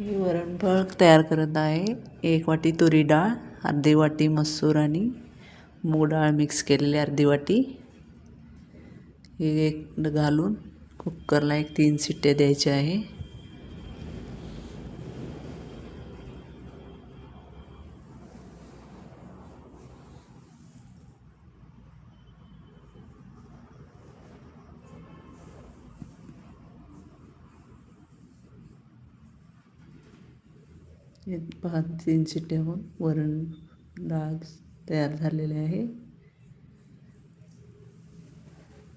हे वरणफळ तयार करत आहे. एक वाटी तुरी डाळ अर्धी वाटी मसूर आणि मूग डाळ मिक्स केलेली अर्धी वाटी. हे एक घालून कुकरला एक तीन शिट्ट्या द्यायच्या आहे. हे पहा तीन शिट्ट्या वरण डाळ तयार झालेले आहे.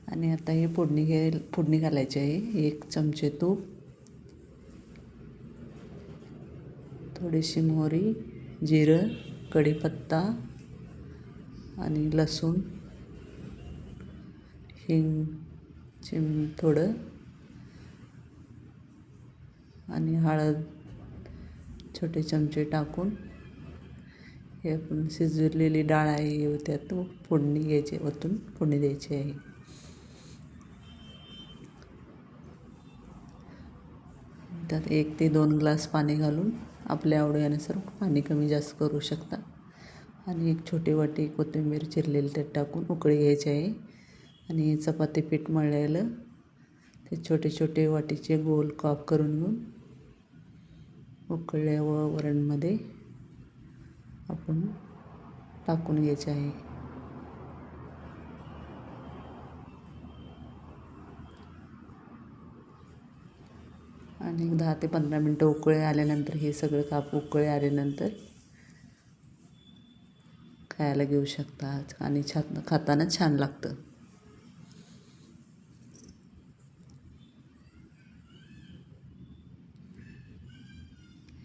आणि आता हे फोडणी घे फोडणी घालायची आहे. एक चमचे तूप थोडीशी मोहरी जिरं कढीपत्ता आणि लसूण हिंग चिम थोडं आणि हळद छोटे चमचे टाकून हे आपण शिजवलेली डाळ आहे त्यात फोडणी घ्यायची ओतून फोडणी द्यायची आहे. त्यात एक ते दोन ग्लास पाणी घालून आपल्या आवडीनुसार पाणी कमी जास्त करू शकता. आणि एक छोटी वाटी कोथिंबीर चिरलेली त्यात टाकून उकळी घ्यायची आहे. आणि चपाती पीठ मळलेलं ते छोटे छोटे वाटीचे गोल कॉप करून घेऊन उकळल्या व वरणमध्ये आपण टाकून घ्यायचे आहे. आणि दहा ते पंधरा मिनटं उकळे आल्यानंतर हे सगळं काप उकळे आल्यानंतर खायला घेऊ शकता. आणि छान खाताना छान लागतं.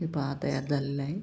हे पहा तयार झालेलं आहे.